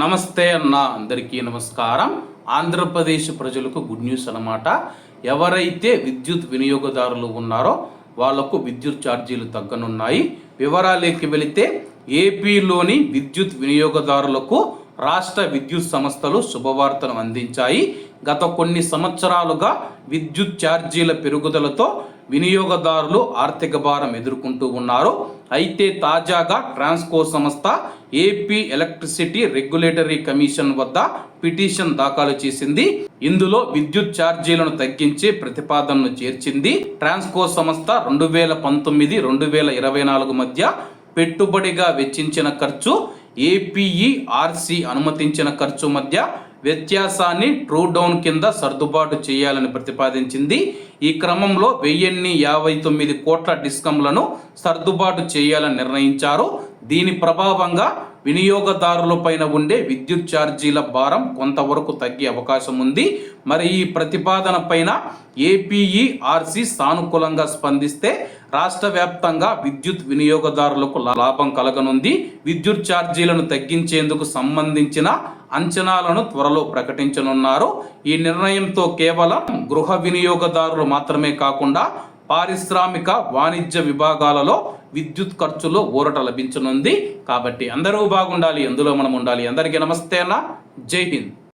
నమస్తే అన్న అందరికీ నమస్కారం. ఆంధ్రప్రదేశ్ ప్రజలకు గుడ్ న్యూస్ అన్నమాట. ఎవరైతే విద్యుత్ వినియోగదారులు ఉన్నారో వాళ్ళకు విద్యుత్ ఛార్జీలు తగ్గనున్నాయి. వివరాలకి వెళితే ఏపీలోని విద్యుత్ వినియోగదారులకు రాష్ట్ర విద్యుత్ సంస్థలు శుభవార్తను అందించాయి. గత కొన్ని సంవత్సరాలుగా విద్యుత్ ఛార్జీల పెరుగుదలతో వినియోగదారులు ఆర్థిక భారం ఎదుర్కొంటూ ఉన్నారు. అయితే తాజాగా ట్రాన్స్కో సంస్థ ఏపీ ఎలక్ట్రిసిటీ రెగ్యులేటరీ కమిషన్ వద్ద పిటిషన్ దాఖలు చేసింది. ఇందులో విద్యుత్ ఛార్జీలను తగ్గించే ప్రతిపాదనను చేర్చింది. ట్రాన్స్కో సంస్థ రెండు వేల పంతొమ్మిది రెండు వేల ఇరవై నాలుగు మధ్య పెట్టుబడిగా వెచ్చించిన ఖర్చు ఏపీఈఆర్సి అనుమతించిన ఖర్చు మధ్య వ్యత్యాసాన్ని ట్రూ డౌన్ కింద సర్దుబాటు చేయాలని ప్రతిపాదించింది. ఈ క్రమంలో వెయ్యిన్ని యాభై తొమ్మిది కోట్ల డిస్కంలను సర్దుబాటు చేయాలని నిర్ణయించారు. దీని ప్రభావంగా వినియోగదారులపైన ఉండే విద్యుత్ ఛార్జీల భారం కొంతవరకు తగ్గే అవకాశం ఉంది. మరి ఈ ప్రతిపాదన పైన ఏపీఈఆర్సి సానుకూలంగా స్పందిస్తే రాష్ట్ర వ్యాప్తంగా విద్యుత్ వినియోగదారులకు లాభం కలగనుంది. విద్యుత్ ఛార్జీలను తగ్గించేందుకు సంబంధించిన అంచనాలను త్వరలో ప్రకటించనున్నారు. ఈ నిర్ణయంతో కేవలం గృహ వినియోగదారులు మాత్రమే కాకుండా పారిశ్రామిక వాణిజ్య విభాగాలలో విద్యుత్ ఖర్చులో ఊరట లభించనుంది. కాబట్టి అందరూ బాగుండాలి అందులో మనం ఉండాలి. అందరికీ నమస్తే అన్న. జై హింద్.